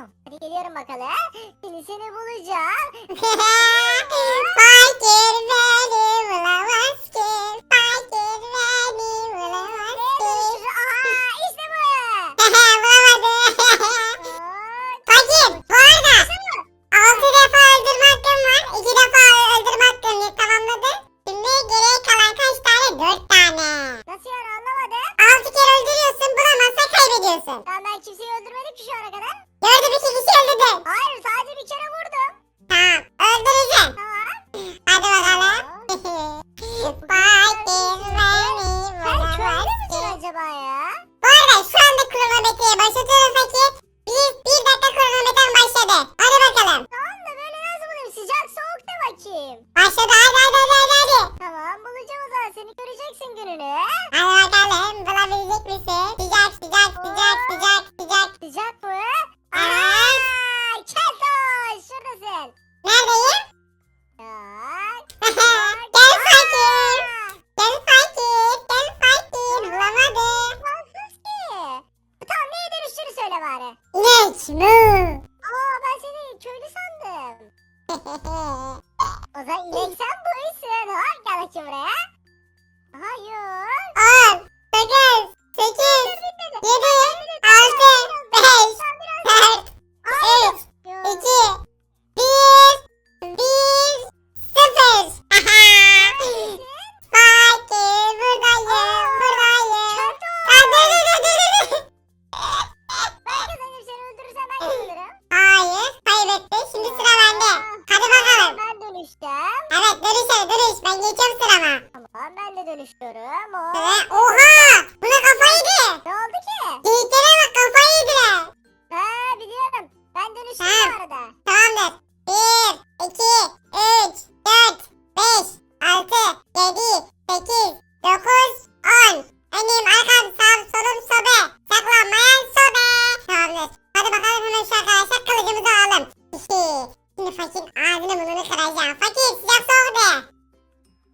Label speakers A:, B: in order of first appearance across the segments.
A: Hadi
B: geliyorum bakalım. Şimdi seni bulacağım.
A: Fakir ve kronometreyi başlatıyorum fakir. Bir, bir dakika kronometrem başladı. Hadi bakalım.
B: Tamam da böyle nasıl bulayım? Sıcak soğuk da bakayım.
A: Başladı hadi hadi hadi hadi. hadi.
B: Tamam bulacağım o zaman seni göreceksin gününü.
A: Hadi bakalım bulabilecek misin? Sıcak sıcak sıcak sıcak sıcak.
B: Sıcak mı? zaman ilek sen bu
A: üstüne ne var. nerede?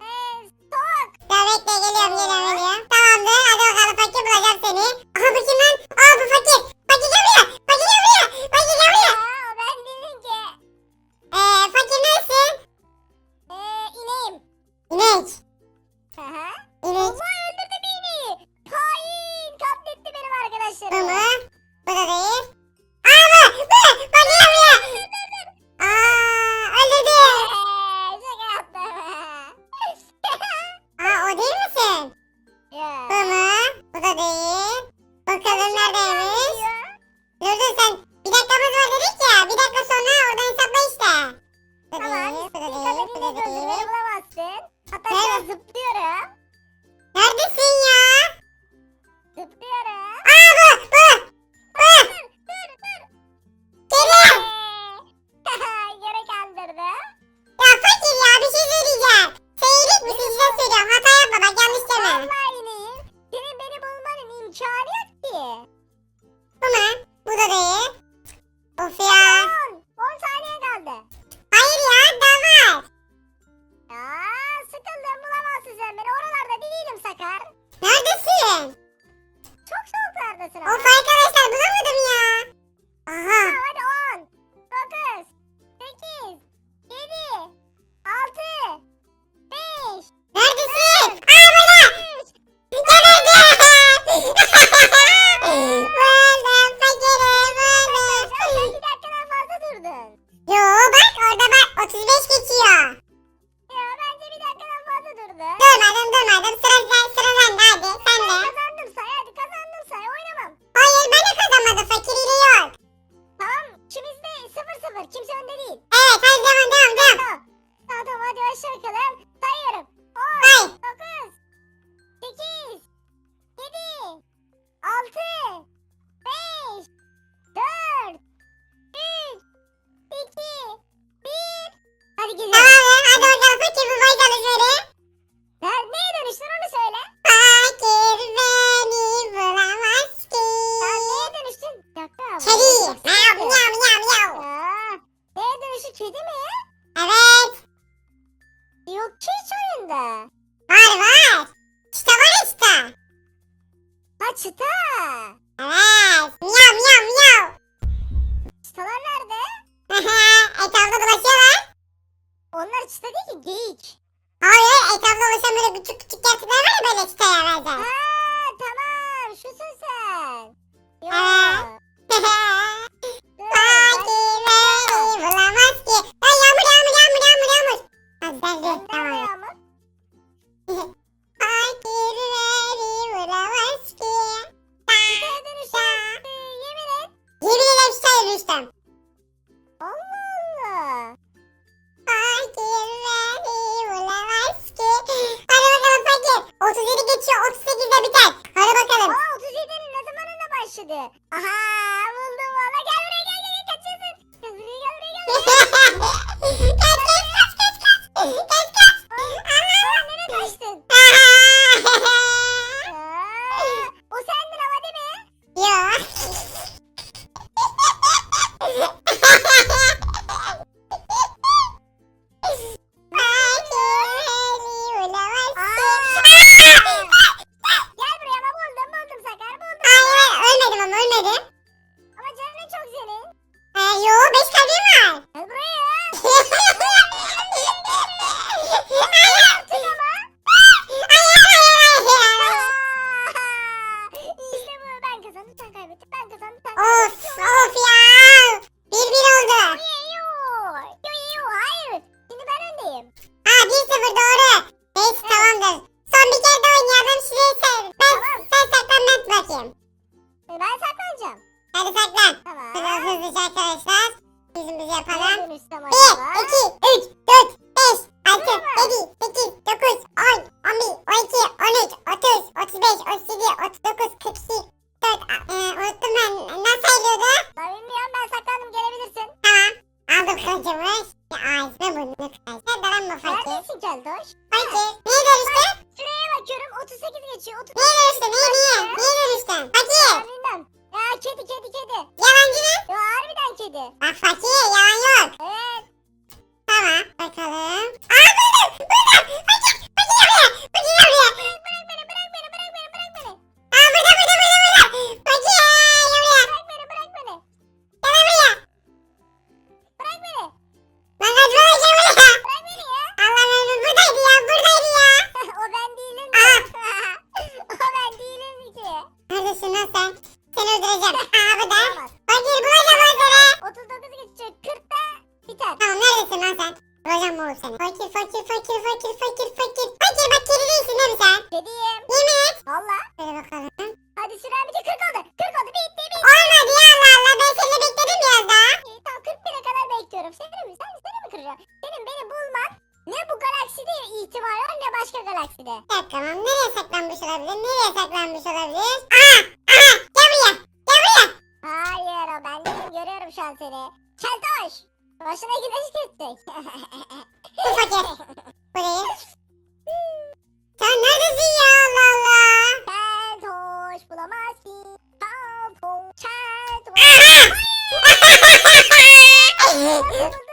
A: Ee, soğuk. Ya bekle geliyorum geliyorum geliyorum. Tamamdır hadi bakalım fakir bulacağım seni. Aha bu kim lan? Aa bu fakir. olması lazım. Of arkadaşlar bulamadım ya. Aha.
B: Aa,
A: hadi 10, 9, 8, 7, 6,
B: 5. Neredesin? Al
A: bana. Geberdim. Buldum fakirim
B: buldum.
A: 2 dakikadan fazla durdun. Yo bak orada
B: bak
A: 35 geçiyor.
B: Ya bence bir dakikadan fazla durdun.
A: Durmadım durmadım sıra, sen- sıra sende hadi sen de.
B: Kimse önde değil.
A: Evet hadi devam devam devam.
B: Tamam. Tamam hadi başla çıta değil ki geyik.
A: Hayır etrafta dolaşan böyle küçük küçük yaratıklar var ya böyle çitaya benzer.
B: Ha tamam şusun sen. Yok.
A: Evet.
B: Aha buldum valla gel buraya gel gel gel kaçıyorsun. Gel buraya gel buraya gel.
A: kaç kaç kaç kaç kaç. Hızlıca arkadaşlar. Yüzümüzü yapalım.
B: Neye dönüştüm
A: 1,
B: acaba?
A: 2, 3, 4, 5, 6, 7, 8, 9, 10, 11, 12, 13, 30, 35, 37, 39, 42, 4, e, unuttum ben. Nasıl sayılıyordu?
B: Ben bilmiyorum ben saklandım gelebilirsin.
A: Tamam. Aldım kılıcımı. Ağzına burnunu kıracağım. Dalan mı fakir?
B: Neredesin Keltoş?
A: Fakir. Niye dönüştü?
B: Bakıyorum 38 geçiyor. 30
A: Niye dönüştü? Niye niye? Niye dönüştün? Fakir.
B: Ben bilmem. Ya kedi kedi kedi.
A: Yalancı ne?
B: Ya harbiden kedi.
A: Bak fakir yalan yok.
B: Evet.
A: Tamam. Bakalım. Aa buldum. Buldum. Fakir. Fakir yapıyor. Fakir yapıyor. Fakir fakir fakir fakir fakir fakir. Bak kedi değilsin değil mi sen?
B: Kediyim.
A: Yemin et.
B: Valla.
A: Şöyle bakalım.
B: Hadi süren bitti 40 oldu. 40 oldu bitti bitti.
A: Olmadı ya Allah Allah. Ben seni bekledim biraz daha.
B: İyi, Tamam 41'e kadar bekliyorum. Seni mi? Sen seni mi kıracağım? Senin beni bulman ne bu galakside var ne başka galakside.
A: Evet tamam. Nereye saklanmış olabilir? Nereye saklanmış olabilir? Aha! Aha! Gel buraya! Gel buraya!
B: Hayır o ben değilim görüyorum şu an seni. Keltoş. Başına güneş geçecek.
A: Bu fakir. Burayı. Sen neredesin ya Allah Allah?
B: Keltoş bulamaz ki. Keltoş. Keltoş.
A: Aha!